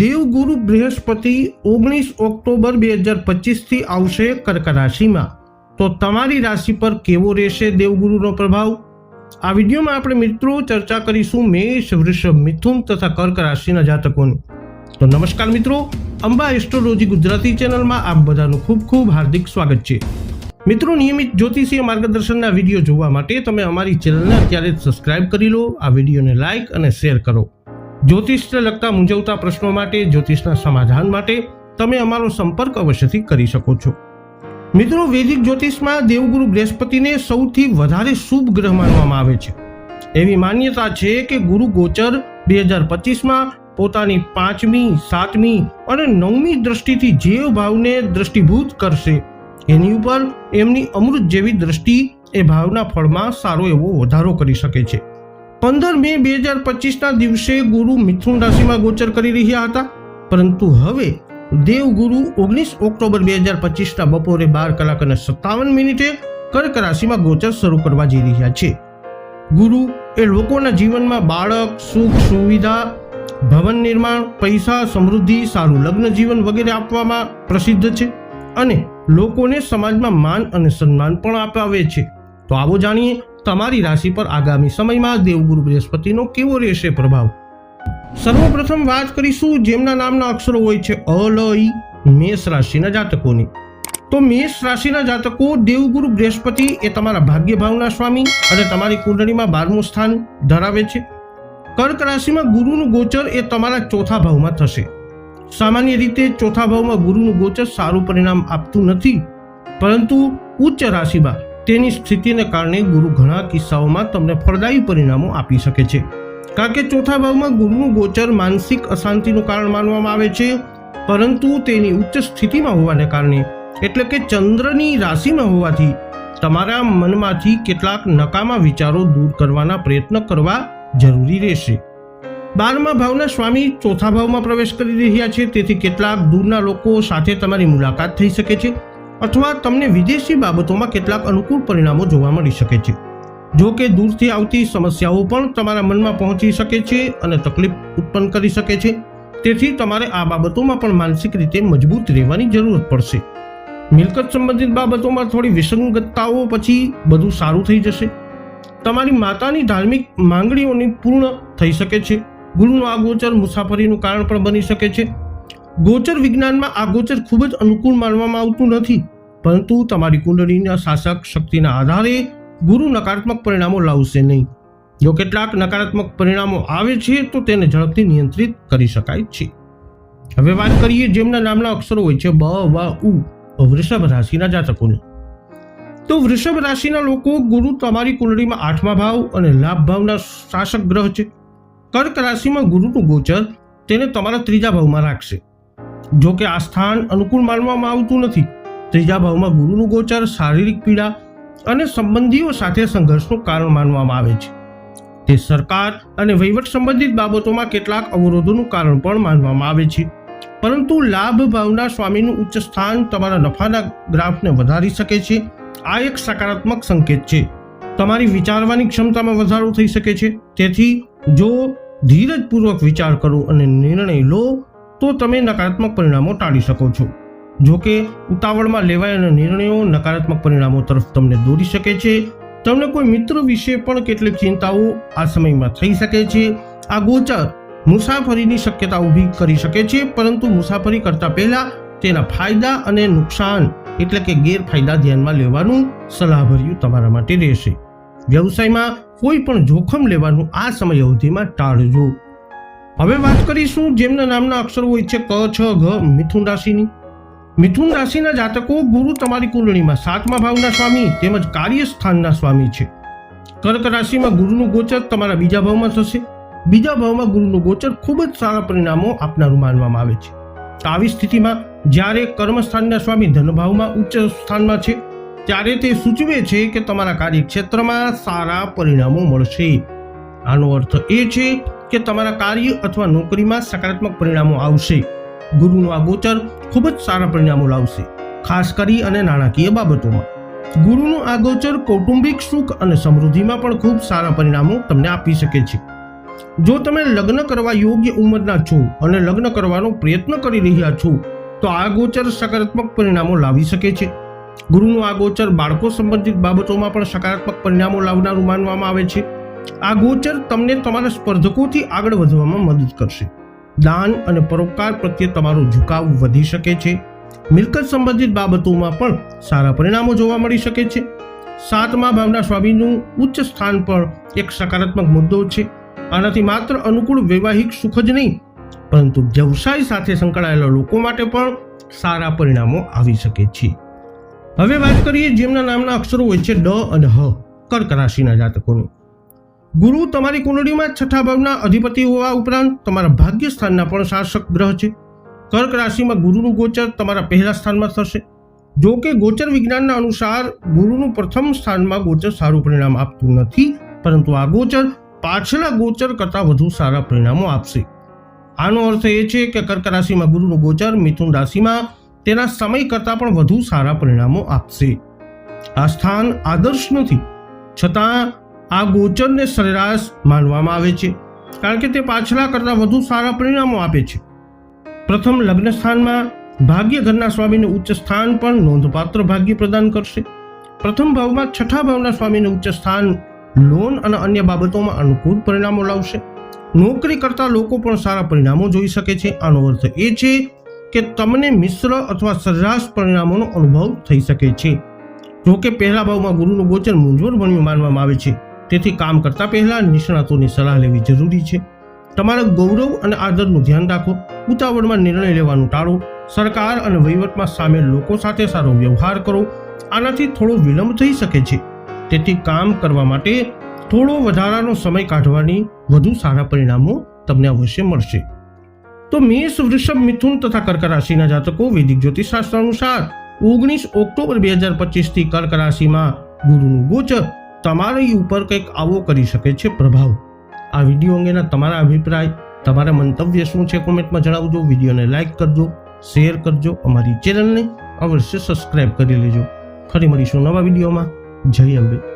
દેવગુરુ બૃહસ્પતિ ઓગણીસ ઓક્ટોબર બે હજાર પચીસથી આવશે કર્ક રાશિમાં. તો તમારી રાશિ પર કેવો રહેશે દેવગુરુનો પ્રભાવ? આ વિડીયોમાં આપણે મિત્રો ચર્ચા કરીશું મેષ, વૃષભ, મિથુન તથા કર્ક રાશિના જાતકોની. તો નમસ્કાર મિત્રો, અંબા એસ્ટ્રોલોજી ગુજરાતી ચેનલમાં આપ બધાનું ખૂબ ખૂબ હાર્દિક સ્વાગત છે. મિત્રો, નિયમિત જ્યોતિષીય માર્ગદર્શનના વીડિયો જોવા માટે તમે અમારી ચેનલને અત્યારે જ સબસ્ક્રાઇબ કરી લો, આ વિડીયોને લાઇક અને શેર કરો. જ્યોતિષને લગતા મૂંઝવતા પ્રશ્નો માટે, જ્યોતિષના સમાધાન માટે તમે અમારો સંપર્ક અવશ્યથી કરી શકો છો. મિત્રો, વૈદિક જ્યોતિષમાં દેવગુરુ બૃહસ્પતિને સૌથી વધારે શુભ ગ્રહ માનવામાં આવે છે. એવી માન્યતા છે કે ગુરુ ગોચર બે હજાર પચીસમાં પોતાની પાંચમી, સાતમી અને નવમી દ્રષ્ટિથી જે ભાવને દ્રષ્ટિભૂત કરશે. એની ઉપર એમની અમૃત જેવી દ્રષ્ટિ એ ભાવના ફળમાં સારો એવો વધારો કરી શકે છે. પંદર મે બે હજાર પચીસના દિવસે ગુરુ મિથુન રાશિમાં ગોચર કરી રહ્યા હતા. પરંતુ હવે દેવગુરુ ઓગણીસ ઓક્ટોબર બે હજાર પચીસના બપોરે બાર કલાક અને સત્તાવન મિનિટે કર્ક રાશિમાં ગોચર શરૂ કરવા જઈ રહ્યા છે. ગુરુ એ લોકોના જીવનમાં બાળક, સુખ, સુવિધા, ભવન નિર્માણ, પૈસા, સમૃદ્ધિ, સારું લગ્ન જીવન વગેરે આપવામાં પ્રસિદ્ધ છે અને લોકોને સમાજમાં માન અને સન્માન પણ અપાવે છે. તો આવો જાણીએ તમારી રાશિ પર આગામી સમયમાં દેવગુરુ બૃહસ્પતિનો કેવો રહેશે પ્રભાવ? સર્વપ્રથમ વાત કરીશું, જેમના નામના અક્ષરો હોય છે અ, લ, ઈ, મેષ રાશિના જાતકોની. તો મેષ રાશિના જાતકો, દેવગુરુ બૃહસ્પતિ એ તમારા ભાગ્ય ભાવના સ્વામી અને તમારી કુંડળીમાં બારમું સ્થાન ધરાવે છે. કર્ક રાશિમાં ગુરુનું ગોચર એ તમારા ચોથા ભાવમાં થશે. સામાન્ય રીતે ચોથા ભાવમાં ગુરુનું ગોચર સારું પરિણામ આપતું નથી, પરંતુ ઉચ્ચ રાશિમાં તેની સ્થિતિને કારણે ગુરુ ઘણા કિસ્સાઓમાં તમને ફળદાયી પરિણામો આપી શકે છે. કારણ કે ચોથા ભાવમાં ગુરુનું ગોચર માનસિક અશાંતિનું કારણ માનવામાં આવે છે, પરંતુ તેની ઉચ્ચ સ્થિતિમાં હોવાને કારણે, એટલે કે ચંદ્રની રાશિમાં હોવાથી, તમારા મનમાંથી કેટલાક નકામા વિચારો દૂર કરવાના પ્રયત્ન કરવા જરૂરી રહેશે. બારમા ભાવના સ્વામી ચોથા ભાવમાં પ્રવેશ કરી રહ્યા છે, તેથી કેટલાક દૂરના લોકો સાથે તમારી મુલાકાત થઈ શકે છે. અથવા તમને વિદેશી બાબતોમાં કેટલાક અનુકૂળ પરિણામો જોવા મળી શકે છે. જો કે દૂરથી આવતી સમસ્યાઓ પણ તમારા મનમાં પહોંચી શકે છે અને તકલીફ ઉત્પન્ન કરી શકે છે. તેથી તમારે આ બાબતોમાં પણ માનસિક રીતે મજબૂત રહેવાની જરૂરત પડશે. મિલકત સંબંધિત બાબતોમાં થોડી વિસંગતતાઓ પછી બધું સારું થઈ જશે. તમારી માતાની ધાર્મિક માંગણીઓની પૂર્ણ થઈ શકે છે. ગુરુનું આ ગોચર મુસાફરીનું કારણ પણ બની શકે છે. ગોચર વિજ્ઞાનમાં આ ગોચર ખૂબ જ અનુકૂળ માનવામાં આવતું નથી. પરંતુ તમારી કુંડળીના શાસક શક્તિના આધારે ગુરુ નકારાત્મક પરિણામો લાવશે નહીં. જો કેટલાક નકારાત્મક પરિણામો આવે છે, તો તેને ઝડપથી નિયંત્રિત કરી શકાય છે. હવે વાત કરીએ જેમના નામના અક્ષરો હોય છે બ, વ, ઉ, વૃષભ રાશિના જાતકોની. તો વૃષભ રાશિના લોકો ગુરુ તમારી કુંડળીમાં આઠમા ભાવ અને લાભ ભાવના શાસક ગ્રહ છે. કર્ક રાશિમાં ગુરુનું ગોચર તેને તમારા ત્રીજા ભાવમાં રાખશે. જો કે આ સ્થાન અનુકૂળ માનવામાં આવતું નથી. ત્રીજા ભાવમાં ગુરુનું ગોચર, શારીરિક પીડા અને સંબંધીઓ સાથે સંઘર્ષનું કારણ માનવામાં આવે છે. તે સરકાર અને વહીવટ સંબંધિત બાબતોમાં કેટલાક અવરોધોનું કારણ પણ માનવામાં આવે છે. પરંતુ લાભ ભાવના સ્વામીનું ઉચ્ચ સ્થાન તમારા નફાના ગ્રાફને વધારી શકે છે. આ એક સકારાત્મક સંકેત છે. તમારી વિચારવાની ક્ષમતામાં વધારો થઈ શકે છે. તેથી જો ધીરજપૂર્વક વિચાર કરો અને નિર્ણય લો, તો તમે નકારાત્મક પરિણામો ટાળી શકો છો. જો કે ઉતાવળમાં લેવાયેલા નિર્ણયો નકારાત્મક પરિણામો તરફ તમને દોરી શકે છે. તમને કોઈ મિત્ર વિશે પણ કેટલીક ચિંતાઓ આ સમયમાં થઈ શકે છે. આ ગોચર મુસાફરીની શક્યતા ઊભી કરી શકે છે, પરંતુ મુસાફરી કરતા પહેલા તેના ફાયદા અને નુકસાન એટલે કે ગેરફાયદા ધ્યાનમાં લેવાનું સલાહભર્યું તમારા માટે રહેશે. વ્યવસાયમાં કોઈ પણ જોખમ લેવાનું આ સમય અવધિમાં ટાળજો. હવે વાત કરીશું જેમના નામના અક્ષરો હોય છે ક, છ, ઘ, મિથુન રાશિની. મિથુન રાશિના જાતકો ગુરુ તમારી કુંડળીમાં સાતમા ભાવના સ્વામી તેમજ કાર્યસ્થાનના સ્વામી છે. કર્ક રાશિમાં ગુરુનું ગોચર તમારા બીજા ભાવમાં થશે. બીજા ભાવમાં ગુરુનું ગોચર ખૂબ જ સારા પરિણામો આપનારું માનવામાં આવે છે. તો આવી સ્થિતિમાં જ્યારે કર્મસ્થાનના સ્વામી ધનભાવમાં ઉચ્ચ સ્થાનમાં છે, ત્યારે તે સૂચવે છે કે તમારા કાર્યક્ષેત્રમાં સારા પરિણામો મળશે. આનો અર્થ એ છે કે તમારા કાર્ય અથવા નોકરીમાં સકારાત્મક પરિણામો આવશે. ગુરુનું આ ગોચર ખૂબ જ સારા પરિણામો લાવશે, ખાસ કરી અને નાણાકીય બાબતોમાં. ગુરુનું આ ગોચર કૌટુંબિક સુખ અને સમૃદ્ધિમાં પણ ખૂબ સારા પરિણામો તમને આપી શકે છે. જો તમે લગ્ન કરવા યોગ્ય ઉંમરના છો અને લગ્ન કરવાનો પ્રયત્ન કરી રહ્યા છો, તો આ ગોચર સકારાત્મક પરિણામો લાવી શકે છે. ગુરુનું આ ગોચર બાળકો સંબંધિત બાબતોમાં પણ સકારાત્મક પરિણામો લાવનારું માનવામાં આવે છે. આ ગોચર તમને તમારા સ્પર્ધકોથી આગળ વધવામાં મદદ કરશે. દાન અને પરોપકાર પ્રત્યે તમારો ઝુકાવ વધી શકે છે. મિલકત સંબંધિત બાબતોમાં પણ સારા પરિણામો જોવા મળી શકે છે. સાતમા ભાવના સ્વામીનું ઉચ્ચ સ્થાન પણ એક સકારાત્મક મુદ્દો છે. આનાથી માત્ર અનુકૂળ વૈવાહિક સુખ જ નહીં, પરંતુ વ્યવસાય સાથે સંકળાયેલા લોકો માટે પણ સારા પરિણામો આવી શકે છે. હવે વાત કરીએ જેમના નામના અક્ષરો હોય છે ડ અને હ કર્ક રાશિના જાતકોની. ગુરુ તમારી કુંડળીમાં છઠ્ઠા ભાવના અધિપતિ હોવા ઉપરાંત તમારા ભાગ્ય સ્થાનના પણ શાસક ગ્રહ છે. કર્ક રાશિમાં ગુરુનું ગોચર તમારા પહેલા સ્થાનમાં થશે. જો કે ગોચર વિજ્ઞાનના અનુસાર ગુરુનું પ્રથમ સ્થાનમાં ગોચર સારું પરિણામ આપતું નથી, પરંતુ આ ગોચર પાછલા ગોચર કરતાં વધુ સારા પરિણામો આપશે. આનો અર્થ એ છે કે કર્ક રાશિમાં ગુરુનું ગોચર મિથુન રાશિમાં તેના સમય કરતાં પણ વધુ સારા પરિણામો આપશે. આ સ્થાન આદર્શ નથી. છતાં આ ગોચરને સરેરાશ માનવામાં આવે છે, કારણ કે તે પાછલા કરતાં વધુ સારા પરિણામો આપે છે. પ્રથમ લગ્ન સ્થાનમાં ભાગ્ય ઘરના સ્વામીને ઉચ્ચ સ્થાન પણ નોંધપાત્ર ભાગ્ય પ્રદાન કરશે. પ્રથમ ભાવમાં છઠ્ઠા ભાવના સ્વામીનું ઉચ્ચ સ્થાન લોન અને અન્ય બાબતોમાં અનુકૂળ પરિણામો લાવશે. નોકરી કરતા લોકો પણ સારા પરિણામો જોઈ શકે છે. આનો અર્થ એ છે કે તમને મિશ્ર અથવા સરેરાશ પરિણામોનો અનુભવ થઈ શકે છે. જોકે પહેલા ભાવમાં ગુરુનું ગોચર મૂંઝવણ ભણ્યું માનવામાં આવે છે. તેથી કામ કરતા પહેલા નિષ્ણાતોની સલાહ લેવી જરૂરી છે. તમારા ગૌરવ અને આદરનું ધ્યાન રાખો. ઉતાવળમાં નિર્ણય લેવાનું ટાળો. સરકાર અને વહીવટમાં સામેલ લોકો સાથે સારો વ્યવહાર કરો. આનાથી થોડો વિલંબ થઈ શકે છે. તેથી કામ કરવા માટે થોડો વધારાનો સમય કાઢવાની વધુ સારા પરિણામો તમને અવશ્ય મળશે. તો મેષ, વૃષભ, મિથુન તથા કર્ક રાશિના જાતકો વૈદિક જ્યોતિષશાસ્ત્ર અનુસાર ઓગણીસ ઓક્ટોબર બે હજાર પચીસથી કર્ક રાશિમાં ગુરુનું ગોચર તમારી ઉપર કંઈક આવો કરી શકે છે પ્રભાવ. આ વીડિયો અંગેના તમારા અભિપ્રાય, તમારા મંતવ્ય શું છે કોમેન્ટમાં જણાવજો, વિડીયોને લાઇક કરજો, શેર કરજો, અમારી ચેનલને અવશ્ય સબસ્ક્રાઇબ કરી લેજો. ફરી મળીશું નવા વિડીયોમાં. જય અંબે.